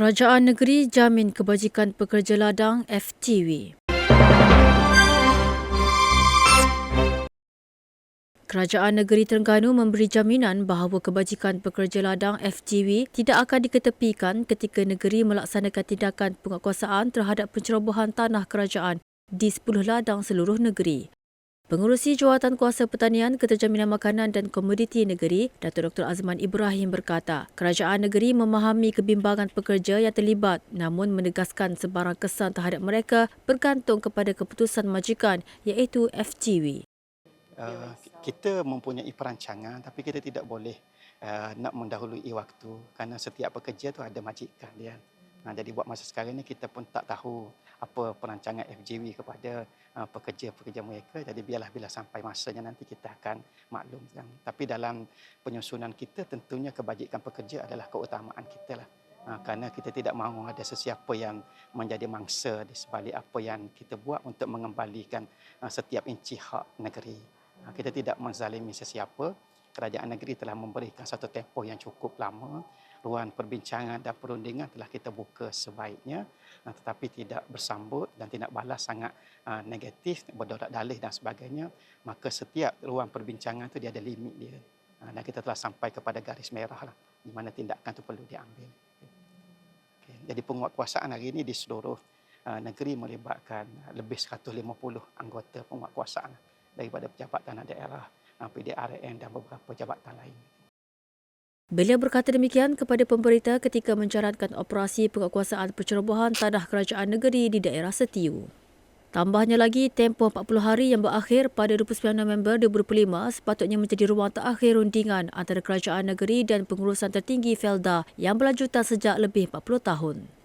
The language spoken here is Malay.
Kerajaan Negeri jamin kebajikan pekerja ladang FTW. Kerajaan Negeri Terengganu memberi jaminan bahawa kebajikan pekerja ladang FTW tidak akan diketepikan ketika negeri melaksanakan tindakan penguatkuasaan terhadap pencerobohan tanah kerajaan di 10 ladang seluruh negeri. Pengurusi Jawatan Kuasa Pertanian, Keterjaminan Makanan dan Komoditi Negeri, Datuk Dr. Azman Ibrahim berkata, kerajaan negeri memahami kebimbangan pekerja yang terlibat namun menegaskan sebarang kesan terhadap mereka bergantung kepada keputusan majikan iaitu FTW. Uh, kita mempunyai perancangan tapi kita tidak boleh uh, nak mendahului waktu kerana setiap pekerja tu ada majikan dia. Nah, jadi buat masa sekarang ni kita pun tak tahu apa perancangan FJW kepada uh, pekerja-pekerja mereka. Jadi biarlah bila sampai masanya nanti kita akan maklumkan. Tapi dalam penyusunan kita tentunya kebajikan pekerja adalah keutamaan kita lah. Uh, kerana kita tidak mahu ada sesiapa yang menjadi mangsa di sebalik apa yang kita buat untuk mengembalikan uh, setiap inci hak negeri. Ha, kita tidak menzalimi sesiapa. Kerajaan negeri telah memberikan satu tempoh yang cukup lama. Ruang perbincangan dan perundingan telah kita buka sebaiknya ha, tetapi tidak bersambut dan tidak balas sangat ha, negatif, berdorak dalih dan sebagainya. Maka setiap ruang perbincangan itu dia ada limit dia. Dan kita telah sampai kepada garis merah lah, di mana tindakan itu perlu diambil. Jadi penguatkuasaan hari ini di seluruh negeri melibatkan lebih 150 anggota penguatkuasaan daripada pejabat tanah daerah, PDRN dan beberapa jabatan lain. Beliau berkata demikian kepada pemberita ketika menjalankan operasi penguatkuasaan pencerobohan tanah kerajaan negeri di daerah Setiu. Tambahnya lagi, tempoh 40 hari yang berakhir pada 29 November 2025 sepatutnya menjadi ruang terakhir rundingan antara kerajaan negeri dan pengurusan tertinggi Felda yang berlanjutan sejak lebih 40 tahun.